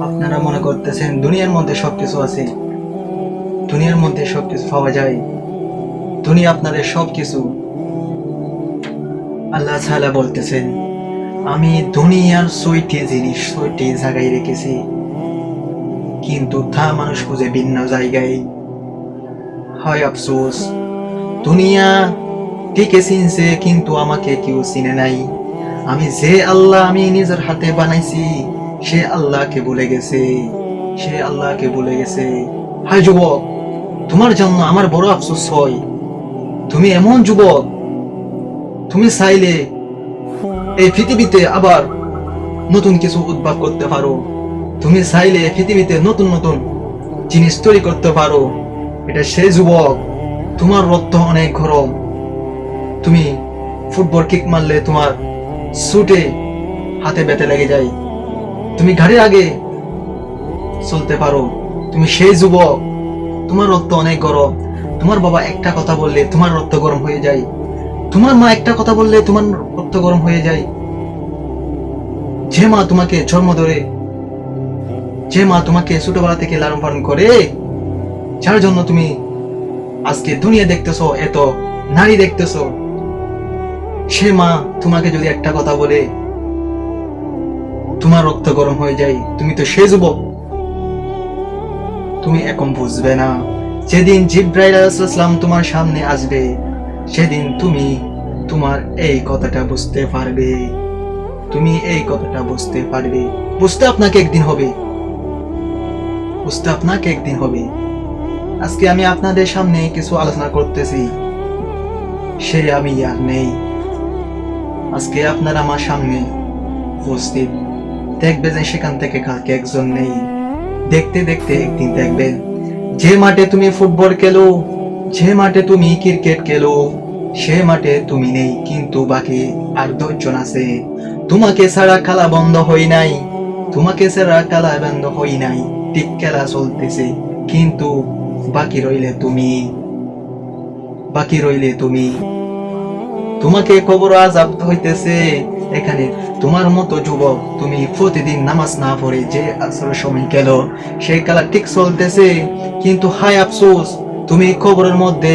আপনারা মনে করতেছেন দুনিয়ার মধ্যে সবকিছু আছে। দুনিয়ার মধ্যে সবকিছু পাওয়া যায়। দুনিয়া আপনাদের সবকিছু। আল্লাহ তাআলা বলতেছেন, আমি দুনিয়ার ছয়টি জিনিস ছয়টি জায়গায় রেখেছি। কিন্তু তা মানুষ খুঁজে ভিন্ন জায়গায়। হয় আফসোস, দুনিয়া ঠিকই চিনছে, কিন্তু আমাকে কেউ চিনে নাই। আমি যে আল্লাহ আমি নিজের হাতে বানাইছি সে আল্লাহকে ভুলে গেছে, সে আল্লাহকে ভুলে গেছে। হাই যুবক, তোমার জন্য আমার বড় আফসোস হয়। তুমি এমন যুবক, তুমি চাইলে এই পৃথিবীতে আবার নতুন কিছু উদ্ভাব করতে পারো। তুমি চাইলে পৃথিবীতে নতুন নতুন জিনিস তৈরি করতে পারো। এটা সে যুবক, তোমার রক্ত অনেক গরম। তুমি ফুটবল কিক মারলে তোমার সুটে হাতে ব্যথা লেগে যায়। তুমি গাড়ির আগে চলতে পারো। তুমি সেই যুবক। তোমার রক্ত অনেক গরম। তোমার বাবা একটা কথা বললে তোমার রক্ত গরম হয়ে যায়। তোমার মা একটা কথা বললে তোমার রক্ত গরম হয়ে যায়। যে মা তোমাকে জন্ম ধরে, যে মা তোমাকে ছোটবেলা থেকে লালন পালন করে, যার জন্য তুমি আজকে দুনিয়া দেখতেছো, এত নারী দেখতেছ, সে মা তোমাকে যদি একটা কথা বলে তোমার রক্ত গরম হয়ে যায়, তুমি তো সে যুবক। তুমি এখন বুঝবে না, যেদিন জিব্রাইল আলাইহিসসালাম তোমার সামনে আসবে, সেদিন তুমি তোমার এই কথাটা বুঝতে পারবে। তুমি এই কথাটা বুঝতে পারবে। বুঝতে আপনাকে একদিন হবে। বুঝতে আপনাকে একদিন হবে। আজকে আমি আপনাদের সামনে কিছু আলোচনা করতেছি। সে আমি আর নেই। আজকে আপনারা আমার সামনে উপস্থিত। দেখবে যে সেখান থেকে কাকে একজন নেই। দেখতে দেখতে একদিন দেখবেন যে মাঠে তুমি ফুটবল খেলো, যে মাঠে তুমি ক্রিকেট খেলো, সে মাঠে তুমি নেই। কিন্তু বাকি আর দশজন আছে। তোমাকে ছাড়া খেলা বন্ধ হই নাই, তোমাকে ছাড়া খেলা বন্ধ হই নাই। ঠিক খেলা চলতেছে, কিন্তু বাকি রইলে তুমি, বাকি রইলে তুমি। তোমাকে কবর আজাব হইতেছে এখানে তোমার মতো যুবক তুমি প্রতিদিন নামাজ না পড়ে যে আসর সময় গেল, সেই খেলা ঠিক চলতেছে। কিন্তু হাই আফসোস, তুমি কবরের মধ্যে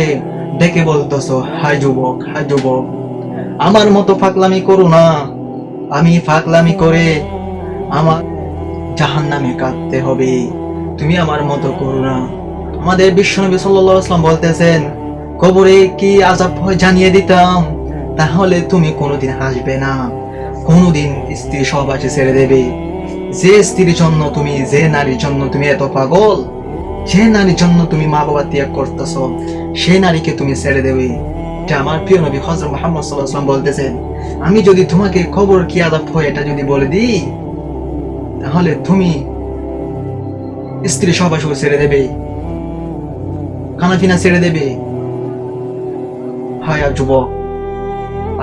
ডেকে বলতেছো, হাই যুবক হাই যুবক, আমার মতো ফাকলামি করো না। আমি ফাকলামি করে আমার জাহান নামে কাঁদতে হবে। তুমি আমার মতো করো না। আমাদের বিশ্বনবী সাল্লাল্লাহু আলাইহি বলতেছেন, কবরে কি আজাব জানিয়ে দিতাম, তাহলে তুমি কোনোদিন হাসবে না। কোনোদিন স্ত্রী সহবাসে ছেড়ে দেবে। যে স্ত্রীর জন্য তুমি, যে নারীর জন্য তুমি এত পাগল, যে নারীর জন্য তুমি মা বাবা ত্যাগ করতেছ সেই নারীকে তুমি ছেড়ে দেবে। এটা আমার প্রিয় নবী হজরত মোহাম্মদ সাল্লাহ আসলাম বলতেছেন, আমি যদি তোমাকে খবর কি হয়, এটা যদি বলে দিই, তাহলে তুমি স্ত্রী ছেড়ে দেবে। ছেড়ে দেবে। হায় যুবক,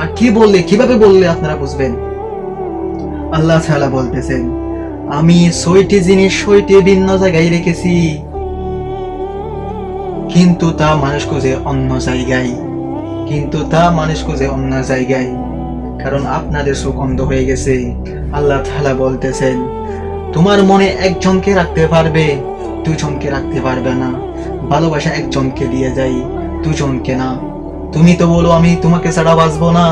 আর কি বললে, কীভাবে বললে আপনারা বুঝবেন? আল্লাহ তাআলা বলতেছেন, আমি ছয়টি জিনিস ছয়টি ভিন্ন জায়গায় রেখেছি, কিন্তু তা মানুষ খুঁজে অন্য জায়গায়, কিন্তু তা মানুষ খুঁজে অন্য জায়গায়, কারণ আপনাদের চোখ অন্ধ হয়ে গেছে। আল্লাহ তাআলা বলতেছেন, তোমার মনে একজনকে রাখতে পারবে, দুজনকে রাখতে পারবে না। ভালোবাসা একজনকে দিয়ে যাই দুজনকে না। তুমি তো বলো, আমি তোমাকে ছাড়া বাঁচবো না।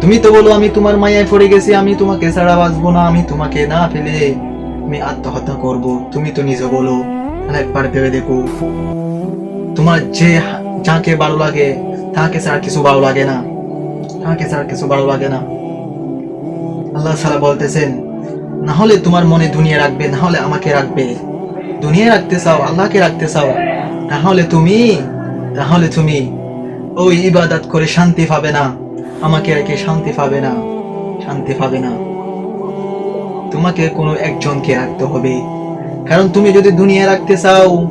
তুমি তো বলো, আমি তোমার মায়ায় পড়ে গেছি, আমি তোমাকে ছাড়া বাঁচবো না, আমি তোমাকে না ফেলে আমি আত্মহত্যা করব। তুমি তো নিজে বলো একবার ভেবে দেখো। তোমার যে যাকে ভালো লাগে, তাকে ছাড়া কিছু ভালো লাগে না। তাকে ছাড়া কিছু ভালো লাগে না। আল্লাহ সালা বলতেছেন, না হলে তোমার মনে দুনিয়া রাখবে, না হলে আমাকে রাখবে। দুনিয়া রাখতে চাও, আল্লাহকে রাখতে চাও। তাহলে তুমি তাহলে তুমি ওই ইবাদত করে শান্তি পাবে না। আমাকে রেখে শান্তি পাবে না? শান্তি পাবে না। তোমাকে কোনো একজনকে রাখতে হবে। কারণ তুমি যদি দুনিয়া রাখতে চাও,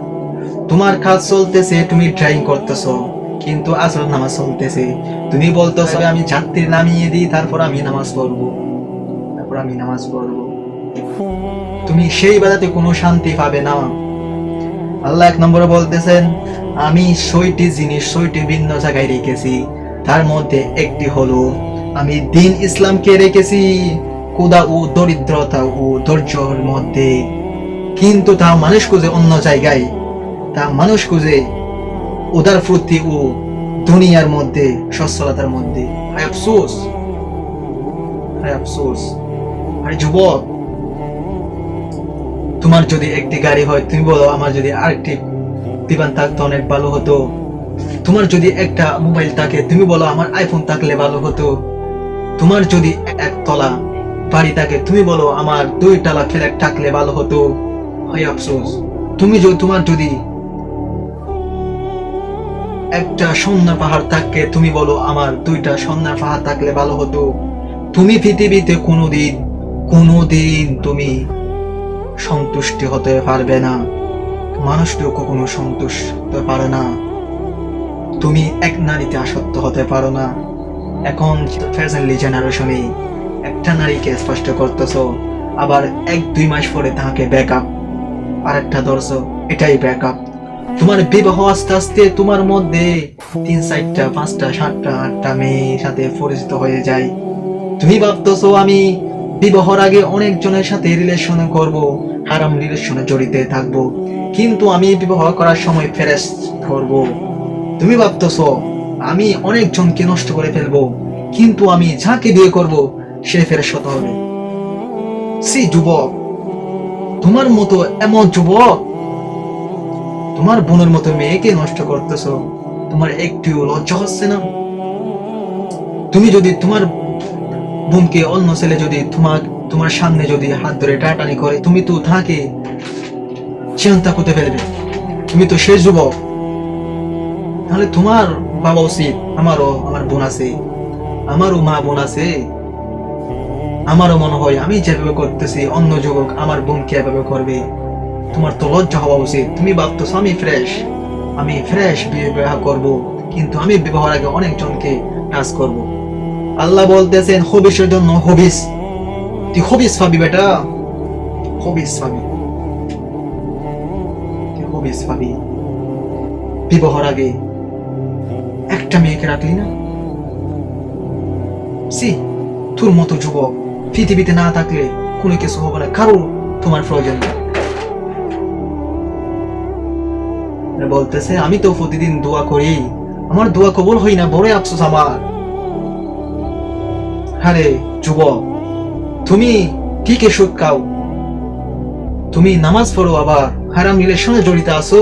তোমার কাজ চলতেছে, তুমি ড্রাইভিং করতেছো। কিন্তু আসল নামাজ চলতেছে। তুমি বলতেছো আমি যাত্রী নামিয়ে দিই, তারপর আমি নামাজ পড়ব। তারপর আমি নামাজ পড়ব। তুমি সেই বেলাতে কোনো শান্তি পাবে না। আল্লাহ এক নম্বরে বলতেছেন, আমি ছয়টি জিনিস, ছয়টি ভিন্ন জায়গায় রেখেছি। তার মধ্যে একটি হলো, আমি দিন ইসলামকে রেখেছি, ক্ষুধা ও দরিদ্রতা ও ধৈর্যর মধ্যে। কিন্তু তা মানুষ খুঁজে অন্য জায়গায়। তা মানুষ খুঁজে উদার ফুর্তি ও দুনিয়ার মধ্যে, সচ্ছলতার মধ্যে। হায় আফসোস! হায় আফসোস! আরে যুবক! তোমার যদি একটি গাড়ি হয়, তুমি বলো, আমার যদি আরেকটি বিমান থাকতো, অনেক ভালো হতো। তোমার যদি একটা মোবাইল থাকে, তুমি বলো আমার আইফোন থাকলে ভালো হতো। তোমার যদি এক তলা বাড়ি থাকে, তুমি বলো আমার দুই তলা ফ্ল্যাট থাকলে ভালো হতো। হয় আফসোস। তুমি যদি, তোমার যদি একটা সন্ধ্যা পাহাড় থাকে, তুমি বলো আমার দুইটা সন্ধ্যা পাহাড় থাকলে ভালো হতো। তুমি পৃথিবীতে কোনোদিন কোনোদিন তুমি সন্তুষ্টি হতে পারবে না। মানুষটিও কখনো সন্তুষ্ট পারে না। তুমি এক নারীতে আসক্ত হতে পারো না। এখন ফ্যাশনলি জেনারেশনে একটা নারীকে স্পষ্ট করতেছ, আবার এক দুই মাস পরে তাকে ব্যাকআপ আর একটা ধরছো, এটাই ব্যাকআপ তোমার বিবাহ আস্তে আস্তে তোমার মধ্যে তিন চারটা, পাঁচটা, সাতটা, আটটা মেয়ের সাথে পরিচিত হয়ে যায়। তুমি ভাবতেছো, আমি বিবাহর আগে অনেকজনের সাথে রিলেশন করব, হারাম রিলেশনে জড়িত থাকব। কিন্তু আমি বিবাহ করার সময় ফেরেস করব তুমি ভাবতেছ, আমি অনেকজনকে নষ্ট করে ফেলব, কিন্তু আমি যাকে বিয়ে করব, সে ফেরেস হতে হবে। সি যুবক, তোমার মতো এমন যুবক, তোমার বোনের মতো মেয়েকে নষ্ট করতেছো, তোমার একটিও লজ্জা হচ্ছে না? তুমি যদি তোমার বোনকে অন্য ছেলে যদি তোমার তোমার সামনে যদি হাত ধরে টাটানি করে, তুমি তো তাকে চিন্তা করতে ফেলবে। তুমি তো সে যুবক। তাহলে তোমার বাবা উচিত, আমারও আমার বোন আছে, আমারও মা বোন আছে। আমারও মনে হয় আমি যেভাবে করতেছি, অন্য যুবক আমার বোনকে এভাবে করবে? তোমার তো লজ্জা হওয়া উচিত। তুমি ভাবতেছো আমি ফ্রেশ আমি ফ্রেশ বিবাহ করব, কিন্তু আমি বিবাহের আগে অনেকজনকে কাজ করব। আল্লাহ বলতেছেন, হবিসের জন্য হবিস। তুই হবিস পাবি বেটা। হবিস পাবি। হবিস পাবি। বিবাহর আগে একটা মেয়েকে রাখলি না? সি, তোর মতো যুবক, পৃথিবীতে না থাকলে কোনো কিছু হবে না কারও তোমার প্রয়োজন বলতেছে, আমি তো প্রতিদিন দোয়া করি, আমার দোয়া কবুল হই না, বড় আফসোস আমার। আরে যুবক, তুমি ঠিক সুদ খাও। তুমি নামাজ পড়ো আবার, হারাম রিলেশনে জড়িত আছো।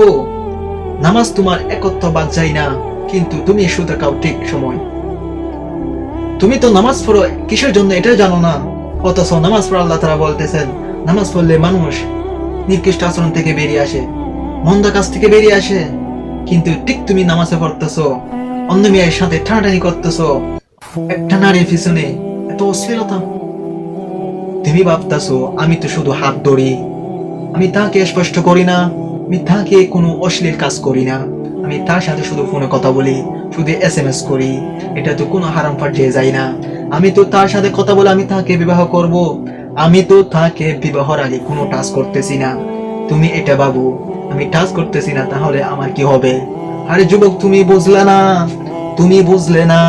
নামাজ তোমার একত্র বাদ যায় না। কিন্তু তুমি সুদ খাও ঠিক সময়। তুমি তো নামাজ পড়ো, কিসের জন্য এটা জানো না? অথচ নামাজ পড়া আল্লাহ তারা বলতেছেন, নামাজ পড়লে মানুষ নিকৃষ্ট আচরণ থেকে বেরিয়ে আসে, মন্দ কাজ থেকে বেরিয়ে আসে। কিন্তু ঠিক তুমি নামাজে পড়তেছো, অন্য মেয়ের সাথে টানাটানি করতেছো, একটা নারীর পিছনে এত অশ্লীলতা। তুমি ভাবতেছো, আমি তো শুধু হাত ধরি, আমি তাকে স্পষ্ট করি না, আমি তাকে কোনো অশ্লীল কাজ করি না। আমি তার সাথে শুধু ফোনে কথা বলি, শুধু এস এম এস করি। এটা তো কোনো হারাম ফাটিয়ে যায় না। আমি তো তার সাথে কথা বলে আমি তাকে বিবাহ করব। আমি তো তাকে বিবাহর আগে কোনো টাচ করতেছি না। তুমি এটা বাবু আমি টাচ করতেছি না, তাহলে আমার কি হবে? আরে যুবক, তুমি বুঝলে না, তুমি বুঝলে না।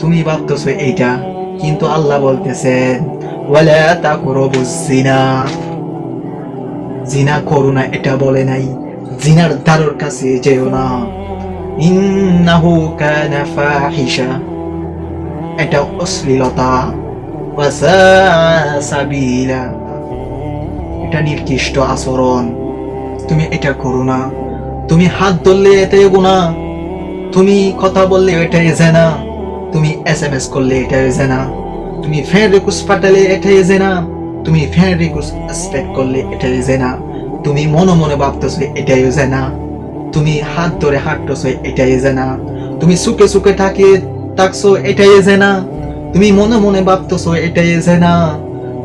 তুমি ভাবতেছো এইটা, কিন্তু আল্লাহ বলতেছেন ওয়ালা তাকরাবুজ জিনা। জিনা করো না, এটা বলে নাই। জিনার দ্বারর কাছে যেও না। ইন্নাহু কানা ফাহিশা। এটা অশ্লীলতা। সাবিলা। এটা নির্দিষ্ট আচরণ। তুমি এটা করো না। তুমি হাত ধরলে এটাই গুণা তুমি কথা বললে এটাই জেনা। তুমি এস এম এস করলে এটাই জেনা। তুমি ফ্রেন্ড রিকোয়েস্ট পাঠালে এটাই জেনা। তুমি ফ্রেন্ড রিকোয়েস্ট এক্সপেক্ট করলে এটাই জেনা। তুমি মনে মনে ভাবতেছো, এটাই জেনা তুমি হাত ধরে হাঁটতেছো, এটাই জেনা তুমি সুখে সুখে থাকে থাকছো, এটাই জেনা তুমি মনে মনে ভাবতেছো, এটাই জেনা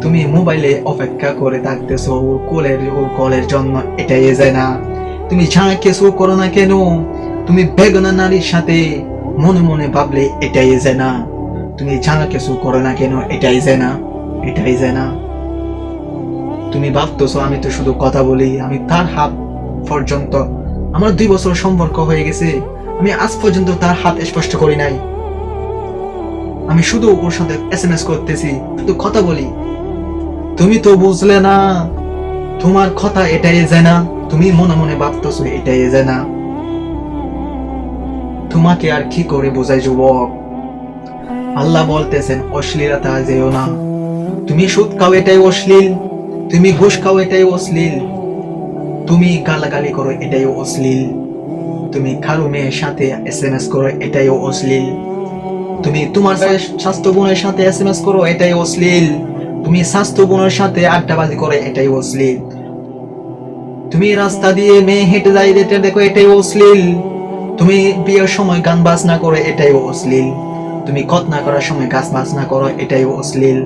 তুমি মোবাইলে অপেক্ষা করে থাকতেছো, কলের ওর কলের জন্য এটাই জেনা তুমি যা কিছু করো না কেন? তুমি বেগনা নারীর সাথে মনে মনে ভাবলে, এটাই জেনা তুমি যা কিছু করো না কেন? এটাই জেনা এটাই জেনা তুমি ভাবতেছো, আমি তো শুধু কথা বলি, আমি তার হাত পর্যন্ত, আমার দুই বছর সম্পর্ক হয়ে গেছে, আমি আজ পর্যন্ত তার হাত স্পষ্ট করি নাই। আমি শুধু ওর সাথে এস এম এস করতেছি, শুধু কথা বলি। তুমি তো বুঝলে না, তোমার কথা এটাই যায় না তুমি মনে মনে ভাবতেছো এটাই যায় না তোমাকে আর কি করে বোঝাই যুবক? আল্লাহ বলতেছেন, অশ্লীলতা যেও না। তুমি সুদ খাও, এটাই অশ্লীল। তুমি ঘুষ খাও এটাই অশ্লীল। তুমি গালাগালি করো এটাই অশ্লীল। তুমি খালু মেয়ের সাথে এস এম এস করো এটাই অশ্লীল। তুমি তোমার স্বাস্থ্য বোনের সাথে এস এম এস করো এটাই অশ্লীল। তুমি স্বাস্থ্য বোনের সাথে আড্ডাবাজি করো এটাই অশ্লীল। তুমি রাস্তা দিয়ে মেয়ে হেঁটে যাই এটা দেখো এটাই অশ্লীল। তুমি বিয়ের সময় গান বাজনা করো এটাই অশ্লীল। তুমি কতনা করার সময় গাছ বাজনা করো এটাই অশ্লীল।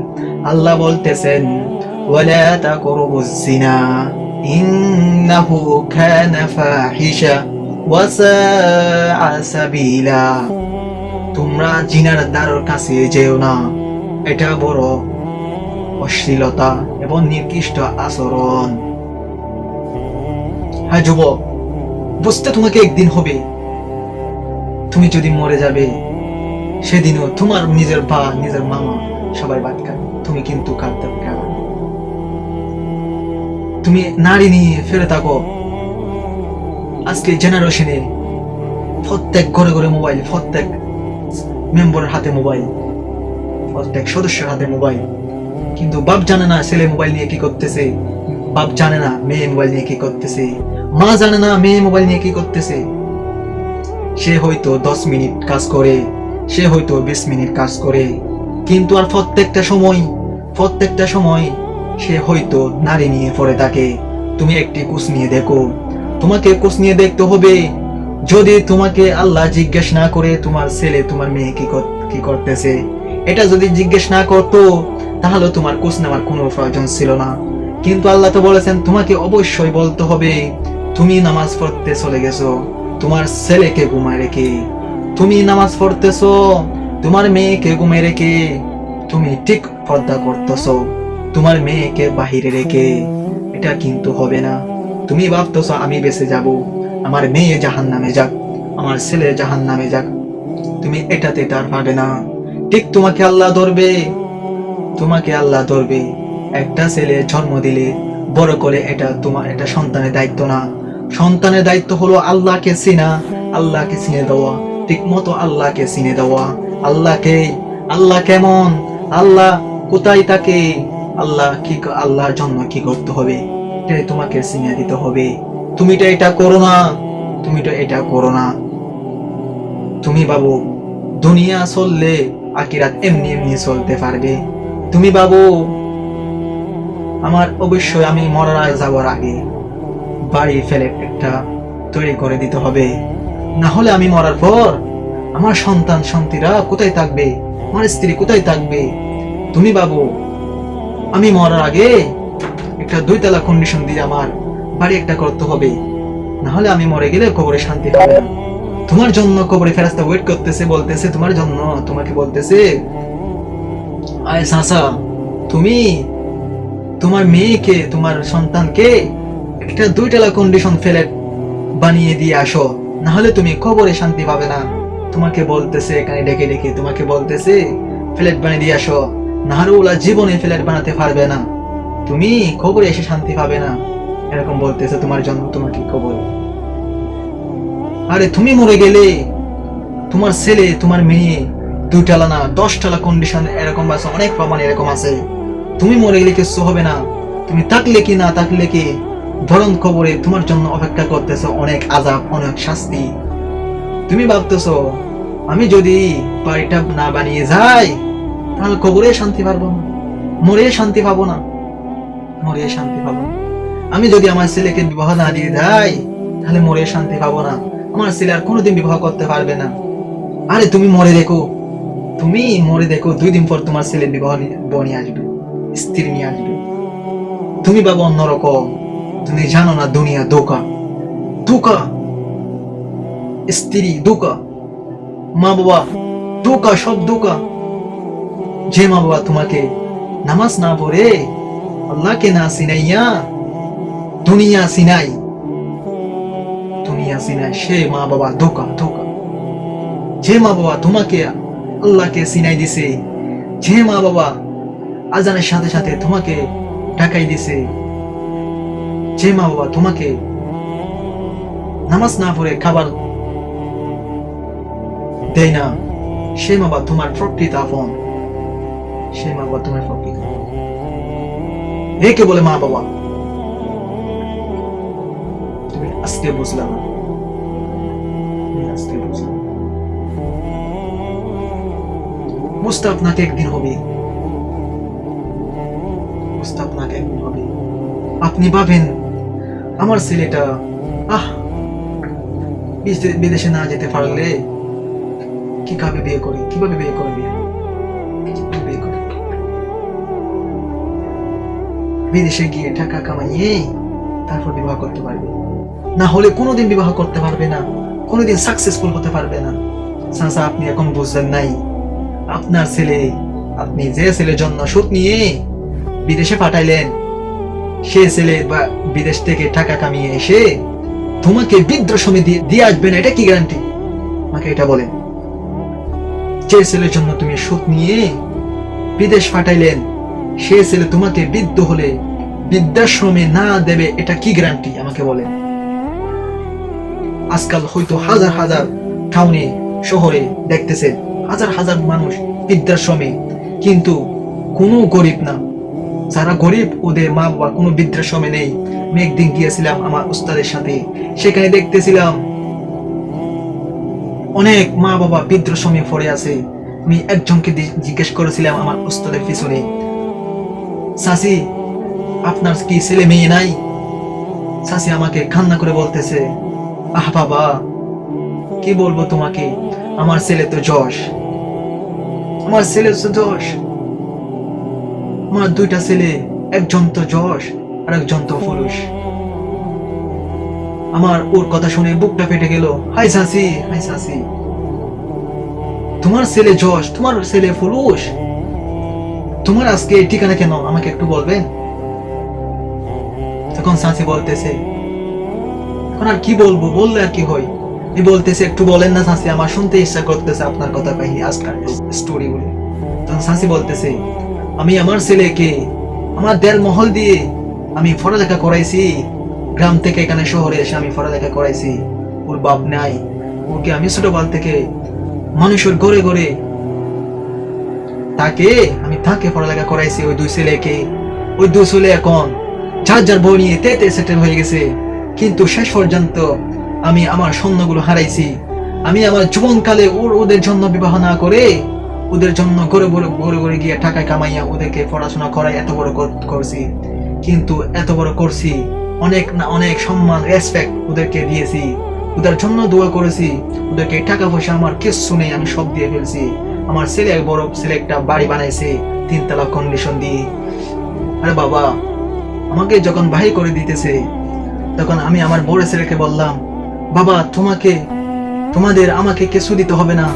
আল্লাহ বলতেছেন তাকরবুজ জিনা ইন্নাহু কানা ফাহিশা ওয়া সাআ সাবিলা তোমরা জিনার দ্বারের কাছে যেও না। এটা বড় অশ্লীলতা এবং নির্দিষ্ট আচরণ। হ্যাঁ যুবক, বুঝতে তোমাকে একদিন হবে। তুমি যদি মরে যাবে, সেদিনও তোমার নিজের বা নিজের মামা সবাই বাদ খাবে। তুমি কিন্তু কাঁদতে তুমি নারী নিয়ে ফিরে থাকো। আজকে জেনারেশনে প্রত্যেক ঘরে ঘরে মোবাইল প্রত্যেক মেম্বারের হাতে মোবাইল প্রত্যেক সদস্যের হাতে মোবাইল কিন্তু বাপ জানে না ছেলে মোবাইল নিয়ে কি করতেছে। বাপ জানে না মেয়ে মোবাইল নিয়ে কি করতেছে। মা জানে না মেয়ে মোবাইল নিয়ে কি করতেছে। সে হয়তো দশ মিনিট কাজ করে, সে হয়তো বিশ মিনিট কাজ করে। কিন্তু আর প্রত্যেকটা সময় প্রত্যেকটা সময় সে হয়তো নারী নিয়ে পড়ে থাকে। তুমি একটি কুচ নিয়ে দেখো। তোমাকে কুচ নিয়ে দেখতে হবে। যদি তোমাকে আল্লাহ জিজ্ঞেস না করে, তোমার ছেলে তোমার মেয়ে কি কি করতেছে? এটা যদি জিজ্ঞেস না করতো, তাহলে তোমার কুচ নেওয়ার কোনো প্রয়োজন ছিল না। কিন্তু আল্লাহ তো বলেছেন, তোমাকে অবশ্যই বলতে হবে, তুমি নামাজ পড়তে চলে গেছো। তোমার ছেলেকে ঘুমায় রেখে। তুমি নামাজ পড়তেছো, তোমার মেয়েকে ঘুমায় রেখে। তুমি ঠিক পর্দা করতেছো। তোমার মেয়েকে বাহিরে রেখে, এটা কিন্তু হবে না। তুমি ভাবতেছো আমি বেঁচে যাব, আমার মেয়ে জাহান নামে যাক, আমার ছেলে জাহান নামে যাক। তুমি এটাতে তার পাবে না। ঠিক তোমাকে আল্লাহ ধরবে, তোমাকে আল্লাহ ধরবে। একটা ছেলে জন্ম দিলে বড় করে এটা তোমার, এটা সন্তানের দায়িত্ব না। সন্তানের দায়িত্ব হলো আল্লাহকে চিনা, আল্লাহকে চিনে দেওয়া। ঠিক মতো আল্লাহকে চিনে দেওয়া। আল্লাহকে, আল্লাহ কেমন? আল্লাহ কোথায় থাকে? আল্লাহ কি আল্লাহর জন্য কি করতে হবে? এটাই তোমাকে চিনে দিতে হবে। তুমি তো এটা করো না। তুমি তো এটা করো না। তুমি বাবু, দুনিয়া চললে আকিরাত এমনি এমনি চলতে পারবে। তুমি বাবু, আমার অবশ্যই আমি মরার যাওয়ার আগে বাড়ি ফেলে একটা তৈরি করে দিতে হবে। না হলে আমি মরার পর আমার সন্তান সন্তিরা কোথায় থাকবে? আমার স্ত্রী কোথায় থাকবে? তুমি বাবু আমি মরার আগে একটা দুইতলা কন্ডিশন দিয়ে আমার বাড়ি একটা করতে হবে। না হলে আমি মরে গেলে কবরে শান্তি পাবে না। তোমার জন্য কবরে ফেরাস্তা ওয়েট করতেছে, বলতেছে, তোমার জন্য তোমাকে বলতেছে, আয় সাসা, তুমি তোমার মেয়েকে, তোমার সন্তানকে একটা দুইতলা কন্ডিশন ফ্ল্যাট বানিয়ে দিয়ে আসো। না হলে তুমি কবরে শান্তি পাবে না। তোমাকে বলতেছে, এখানে ডেকে ডেকে তোমাকে বলতেছে ফ্ল্যাট বানিয়ে দিয়ে আসো। না হলে ওলা জীবনে ফ্ল্যাট বানাতে পারবে না। তুমি কবরে এসে শান্তি পাবে না। এরকম বলতেছে তোমার জন্য তোমাকে কবর? আরে তুমি মরে গেলে তোমার ছেলে, তোমার মেয়ে দুইটালা না, দশটালা কন্ডিশন এরকম আছে, অনেক প্রমাণ এরকম আছে। তুমি মরে গেলে কিছু হবে না। তুমি থাকলে কি না থাকলে কি? ধরন খবরে তোমার জন্য অপেক্ষা করতেছো অনেক আজাব অনেক শাস্তি। তুমি ভাবতেছো, আমি যদি বাড়িটা না বানিয়ে যাই তাহলে কবরে শান্তি পারব না, মরে শান্তি পাবো না, মরে শান্তি পাবো না। আমি যদি আমার ছেলেকে বিবাহ না দিয়ে যাই তাহলে মরে শান্তি পাবো না। আমার ছেলে আর কোনোদিন বিবাহ করতে পারবে না। আরে তুমি মরে দেখো, তুমি মরে দেখো, দুই দিন পর তোমার ছেলে বিবাহ নিয়ে আসবে, স্ত্রী নিয়ে আসবে। তুমি বাবা অন্যরকম তুমি জানো না দুনিয়া দোকা দোকা স্ত্রী দোকা মা বাবা দোকা সব দোকা যে মা বাবা তোমাকে নামাজ না পড়ে আল্লাহকে না সিনাইয়া দুনিয়া সিনাই দুনিয়া সিনাই সে মা বাবা দোকা দোকা যে মা বাবা তোমাকে আল্লাহকে সিনাই দিছে, যে মা বাবা আজানের সাথে সাথে তোমাকে ডাকাই দিছে, যে মা বাবা তোমাকে নামাজ না পড়ে খাবার দেয় না, সে মা বাবা তোমার প্রকৃত আপন। সে তোমার প্রকৃত একে বলে মা বাবা? তুমি আজকে বুঝলাম বুঝতে আপনাকে একদিন হবে। বুঝতে আপনাকে একদিন হবে। আপনি ভাবেন, আমার ছেলেটা, আহ, বিদেশে না যেতে পারলে কি কাবে বিয়ে করে, কীভাবে বিয়ে করে বিয়ে? বিদেশে গিয়ে টাকা কামাইয়ে তারপর বিবাহ করতে পারবে। না হলে কোনোদিন বিবাহ করতে পারবে না, কোনোদিন সাকসেসফুল হতে পারবে না। সাসা আপনি এখন বুঝলেন নাই। আপনার ছেলে, আপনি যে ছেলের জন্য সুদ নিয়ে বিদেশে পাঠাইলেন, সে ছেলে বা বিদেশ থেকে টাকা কামিয়ে এসে তোমাকে দিয়ে দিয়ে আসবে না, এটা কি গ্যারান্টি আমাকে এটা বলেন। যে ছেলের জন্য তুমি সুদ নিয়ে বিদেশ পাঠাইলেন সে ছেলে তোমাকে বৃদ্ধ হলে বৃদ্ধাশ্রমে না দেবে, এটা কি গ্যারান্টি আমাকে বলেন আজকাল হয়তো হাজার হাজার টাউনে শহরে দেখতেছেন হাজার হাজার মানুষ বৃদ্ধাশ্রমে। কিন্তু কোনো গরিব না। যারা গরিব, ওদের মা বাবা কোনো বৃদ্ধাশ্রমে নেই। আমি একদিন গিয়েছিলাম আমার উস্তাদের সাথে। সেখানে দেখতেছিলাম অনেক মা বাবা বৃদ্ধাশ্রমে পড়ে আছে। আমি একজনকে জিজ্ঞেস করেছিলাম আমার উস্তাদের পিছনে সাসি, আপনার কি ছেলে মেয়ে নাই? সাসি আমাকে কান্না করে বলতেছে, আহ বাবা, কি বলব তোমাকে? আমার ছেলে তো যশ। আমার ছেলে তো যশ। আমার দুইটা ছেলে, একজন তো যশ আর একজন তো পুরুষ। আমার ওর কথা শুনে বুকটা ফেটে গেল, হাই সাসি হাই সাসি। তোমার ছেলে যশ, তোমার ছেলে পুরুষ? তোমার আজকে এই ঠিকানা কেন? আমাকে একটু বলবেন তখন সাসি বলতেছে, এখন আর কি বলব? বললে আর কি হয়? এই বলতেছে, একটু বলেন না সাসি, আমার শুনতে ইচ্ছা করতেছে আপনার কথা কাহিনী আজকাল বলে তখন সাসি বলতেছে, আমি আমার ছেলেকে আমার দেড় মহল দিয়ে আমি পড়ালেখা করাইছি। গ্রাম থেকে এখানে শহরে এসে আমি পড়ালেখা করাইছি। ওর বাপ নাই। ওকে আমি ছোটবেল থেকে মানুষের ঘরে ঘরে তাকে, আমি তাকে পড়ালেখা করাইছি ওই দুই ছেলেকে। ওই দুই ছেলে এখন যার যার বই নিয়ে তেতে সেটেল হয়ে গেছে। কিন্তু শেষ পর্যন্ত আমি আমার স্বর্ণগুলো হারাইছি। আমি আমার জীবনকালে ওর, ওদের জন্য বিবাহ না করে ওদের জন্য গড়ে গড়ে গড়ে গড়ে গিয়ে টাকা কামাইয়া ওদেরকে পড়াশোনা করাই এত বড় করছি। কিন্তু এত বড় করছি, অনেক না, অনেক সম্মান রেসপেক্ট ওদেরকে দিয়েছি। ওদের জন্য দোয়া করেছি। ওদেরকে টাকা পয়সা আমার কিচ্ছু নেই, আমি সব দিয়ে ফেলছি। আমার ছেলে এক বড় ছেলে একটা বাড়ি বানাইছে, তিনতলা কন্ডিশন দিয়ে। আরে বাবা, আমাকে যখন ভাই করে দিতেছে, তখন আমি আমার বড় ছেলেকে বললাম, বাবা, তোমাকে, তোমাদের আমাকে কিছু দিতে হবে না।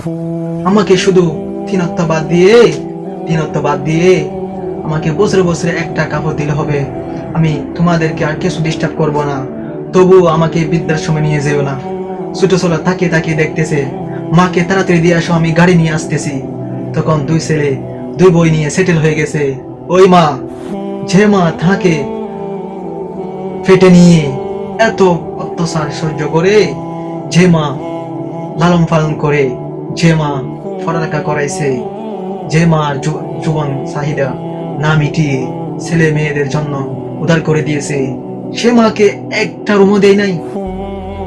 আমাকে শুধু তিনত্ব বাদ দিয়ে তিনত্ব বাদ দিয়ে আমাকে বছরে বছরে একটা কাপড় দিলে হবে। আমি তোমাদেরকে আর কিছু ডিস্টার্ব করব না। তবু আমাকে বৃদ্ধাশ্রমে নিয়ে যেও না। ছোট ছোট তাকিয়ে তাকিয়ে দেখতেছে মাকে তাড়াতাড়ি দিয়ে আসো, আমি গাড়ি নিয়ে আসতেছি। তখন দুই ছেলে, দুই বই নিয়ে সেটেল হয়ে গেছে। ওই মা, যে মা তাকে ফেটে নিয়ে এত অত্যাচার সহ্য করে, যে মা লালন পালন করে, যে মা পড়ালেখা করাইছে, যে জু- জীবন চাহিদা না মিটিয়ে ছেলে মেয়েদের জন্য উদার করে দিয়েছে, সে মাকে একটা রুমও দেয় নাই।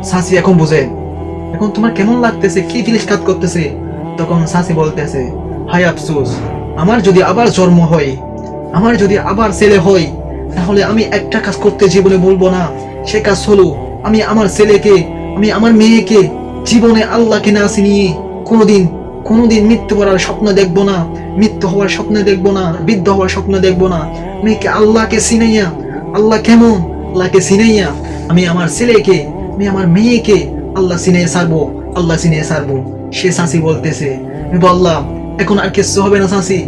সাসি এখন বুঝে এখন তোমার কেমন লাগতেছে? কি জিনিস কাজ করতেছে? তখন সাসি বলতেছে, হাই আফসোস, আমার যদি আবার জন্ম হয়, আমার যদি আবার ছেলে হয়, তাহলে আমি একটা কাজ করতে জীবনে বলব না। সে কাজ হলো, আমি আমার ছেলেকে, আমি আমার মেয়েকে জীবনে আল্লাহকে না চিনিয়ে কোনোদিন কোনোদিন মৃত্যু করার স্বপ্ন দেখব না, মৃত্যু হওয়ার স্বপ্ন দেখব না, বৃদ্ধ হওয়ার স্বপ্ন দেখব না। মেয়েকে আল্লাহকে চিনাইয়া, আল্লাহ কেমন? আল্লাহকে চিনাইয়া আমি আমার ছেলেকে, আমি আমার মেয়েকে আল্লাহ চিনিয়ে সারবো, আল্লাহ চিনিয়ে সারবো। সে সাসি বলতেছে, আমি বললাম, এখন আর কিছু হবে না সাসি?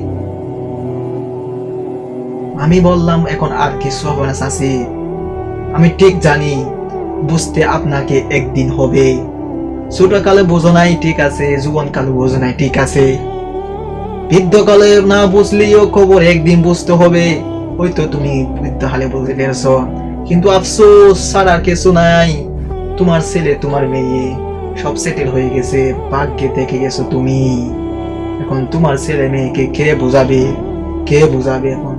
আমি বললাম, এখন আর কিছু হবে না সাসি। আমি ঠিক জানি, বুঝতে আপনাকে একদিন হবে। ছোটকালে বোঝো নাই, ঠিক আছে জীবনকালে বোঝো নাই, ঠিক আছে। বৃদ্ধকালে না বুঝলেও খবর একদিন বুঝতে হবে। ওই তো তুমি বৃদ্ধকালে বুঝতে পেরেছ কিন্তু আফসোস ছাড়া কিছু নাই। তোমার ছেলে, তোমার মেয়ে সব সেটেল হয়ে গেছে, ভাগ্যে দেখে গেছো তুমি। এখন তোমার ছেলে মেয়েকে কে বোঝাবে? কে বোঝাবে এখন?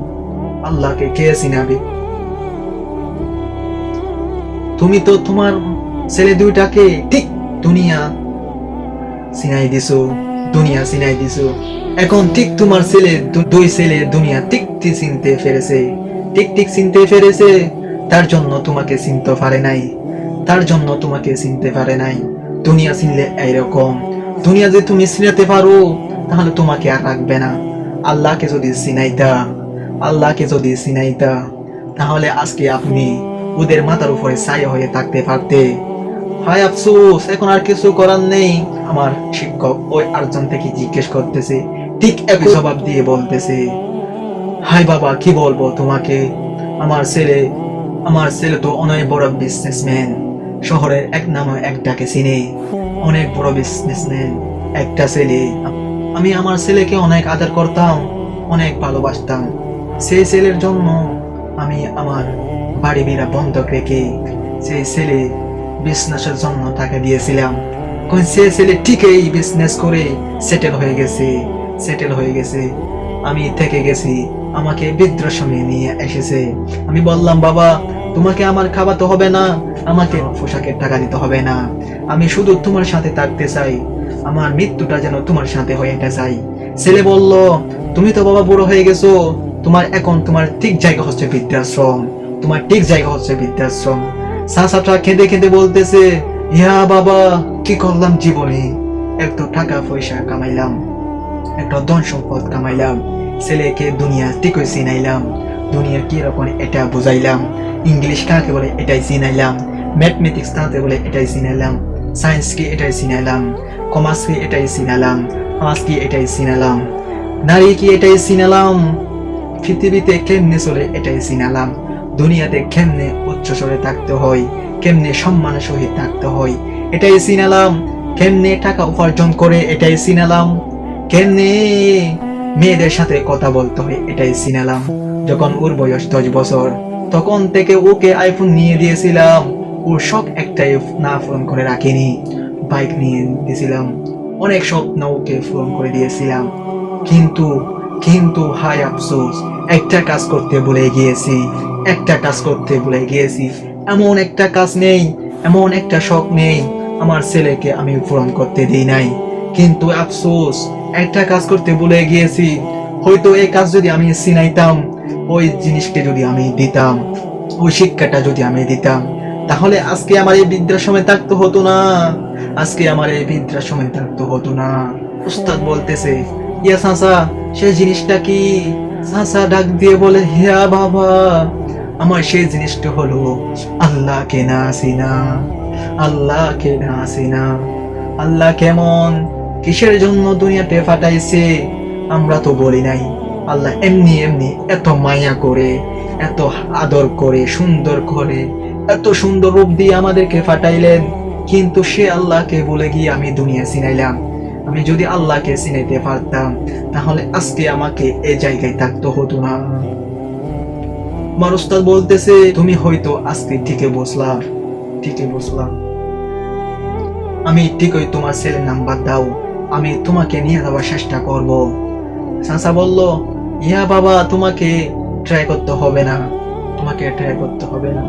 আল্লাহকে কে চিনাবে? তুমি তো তোমার ছেলে দুইটাকে ঠিক দুনিয়া চিনাই দিছো, দুনিয়া চিনাই দিছো। এখন ঠিক তোমার ছেলে দুই ছেলে দুনিয়া ঠিক চিনতে ফেরেছে ঠিক ঠিক চিনতে ফেরেছে তার জন্য তোমাকে চিনতে পারে নাই। তার জন্য তোমাকে চিনতে পারে নাই। দুনিয়া চিনলে এইরকম। দুনিয়া যে তুমি চিনাতে পারো, তাহলে তোমাকে আর রাখবে না। আল্লাহকে যদি চিনাইতা, আল্লাহকে যদি চিনাইতা, তাহলে আজকে আপনি ওদের মাথার উপরে ছাই হয়ে থাকতে পারতে। হায় আফসোস, এখন আর কিছু করার নেই। আমার শিক্ষক ওই আরেকজন থেকে জিজ্ঞেস করতেছে, ঠিক একই জবাব দিয়ে বলতেছে হাই বাবা, কি বলব তোমাকে? আমার ছেলে আমার ছেলে তো অনেক বড় বিজনেসম্যান শহরের এক নামে একটাকে চিনে। অনেক বড় বিজনেসম্যান একটা ছেলে। আমি আমার ছেলেকে অনেক আদর করতাম, অনেক ভালোবাসতাম। সেই ছেলের জন্য আমি আমার বাড়ি বিড়া বন্ধক রেখে সেই ছেলে বিজনেসের জন্য টাকা দিয়েছিলাম। কোন সে ছেলে ঠিকই বিজনেস করে সেটেল হয়ে গেছে সেটেল হয়ে গেছে। আমি থেকে গেছি, আমাকে বৃদ্ধাশ্রমে নিয়ে এসেছে। আমি বললাম, বাবা তোমাকে আমার খাওয়াতে হবে না, আমাকে পোশাকের টাকা দিতে হবে না। আমি শুধু তোমার সাথে থাকতে চাই, আমার মৃত্যুটা যেন তোমার সাথে হয়ে এটা চাই ছেলে বলল, তুমি তো বাবা বড় হয়ে গেছো, তোমার এখন তোমার ঠিক জায়গা হচ্ছে বৃদ্ধাশ্রম, তোমার ঠিক জায়গা হচ্ছে বৃদ্ধাশ্রম। সাসাটা কেঁদে কেঁদে বলতেছে, ইয়া বাবা, কি করলাম জীবনে? একটু টাকা পয়সা কামাইলাম, একটা ধন সম্পদ কামাইলাম, ছেলেকে দুনিয়া ঠিকই চিনাইলাম দুনিয়া কি রকম এটা বুঝাইলাম ইংলিশ কাকে বলে এটাই চিনাইলাম ম্যাথমেটিক্স কাকে বলে এটাই চিনাইলাম সায়েন্স কি এটাই চিনাইলাম কমার্স কি এটাই চিনালাম আর্টস কি এটাই চিনালাম নারী কি এটাই চিনালাম পৃথিবীতে কেমনে চলে এটাই চিনালাম দুনিয়াতে কেমনে উচ্চ স্বরে থাকতে হয়, কেমনে সম্মানের সহিত থাকতে হয়, এটাই চিনালাম কেমনে টাকা উপার্জন করে এটাই চিনালাম কেমনে মেয়েদের সাথে কথা বলতে হয়, এটাই চিনালাম যখন ওর বয়স দশ বছর, তখন থেকে ওকে আইফোন নিয়ে দিয়েছিলাম। ওর শখ একটাই না পূরণ করে রাখিনি। বাইক নিয়ে দিয়েছিলাম। অনেক স্বপ্ন ওকে পূরণ করে দিয়েছিলাম। কিন্তু কিন্তু হাই আফসোস, একটা কাজ করতে ভুলে গিয়েছি, একটা কাজ করতে ভুলে গিয়েছি। এমন একটা কাজ নেই, এমন একটা শখ নেই, আমার ছেলেকে আমি পূরণ করতে দিই নাই। কিন্তু আফসোস, একটা কাজ করতে ভুলে গিয়েছি। হয়তো এই কাজ যদি আমি চিনাইতাম ওই জিনিসকে যদি আমি দিতাম, ওই শিক্ষাটা যদি আমি দিতাম, তাহলে আজকে আমার এই বৃদ্ধাশ্রমে থাকতে হতো না। আজকে আমার এই বৃদ্ধাশ্রমে থাকতে হতো না। উস্তাদ বলতেছে, ইয়া সাসা, সেই জিনিসটা কি? সাসা ডাক দিয়ে বলে হিয়া বাবা, আমার সেই জিনিসটা হলো আল্লাহকে না আসিনা আল্লাহকে না আসিনা আল্লাহ কেমন? কিসের জন্য দুনিয়াতে ফাটাইছে? আমরা তো বলি নাই। আল্লাহ এমনি এমনি এত মায়া করে, এত আদর করে, সুন্দর করে, এত সুন্দর রূপ দিয়ে আমাদেরকে ফাটাইলেন। কিন্তু সে আল্লাহকে বলে গিয়ে আমি দুনিয়া চিনাইলাম আমি যদি আল্লাহকে চিনাইতে পারতাম, তাহলে আজকে আমাকে এই জায়গায় থাকতে হতো না। আমার উস্তাদ বলতেছে, তুমি হয়তো আজকে ঠিকই বসলা, ঠিকই বসলাম আমি ঠিকই তোমার ছেলের নাম্বার দাও, আমি তোমাকে নিয়ে যাওয়ার চেষ্টা করব। সাসা বলল ইয়া বাবা, তোমাকে ট্রাই করতে হবে না। তোমাকে ট্রাই করতে হবে না।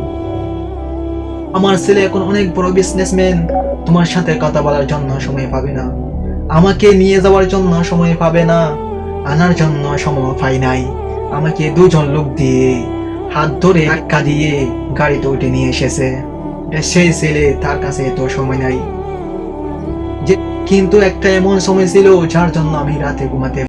আমার ছেলে এখন অনেক বড় বিজনেসম্যান তোমার সাথে কথা বলার জন্য সময় পাবে না। আমাকে নিয়ে যাওয়ার জন্য সময় পাবে না। আনার জন্য সময় পাই নাই। আমাকে দুজন লোক দিয়ে হাত ধরে ধাক্কা দিয়ে গাড়িতে উঠে নিয়ে এসেছে। সেই ছেলে তার কাছে এত সময় নাই। যে কিন্তু একটা এমন সময় ছিল যার জন্য আমি রাতে ঘুমাতে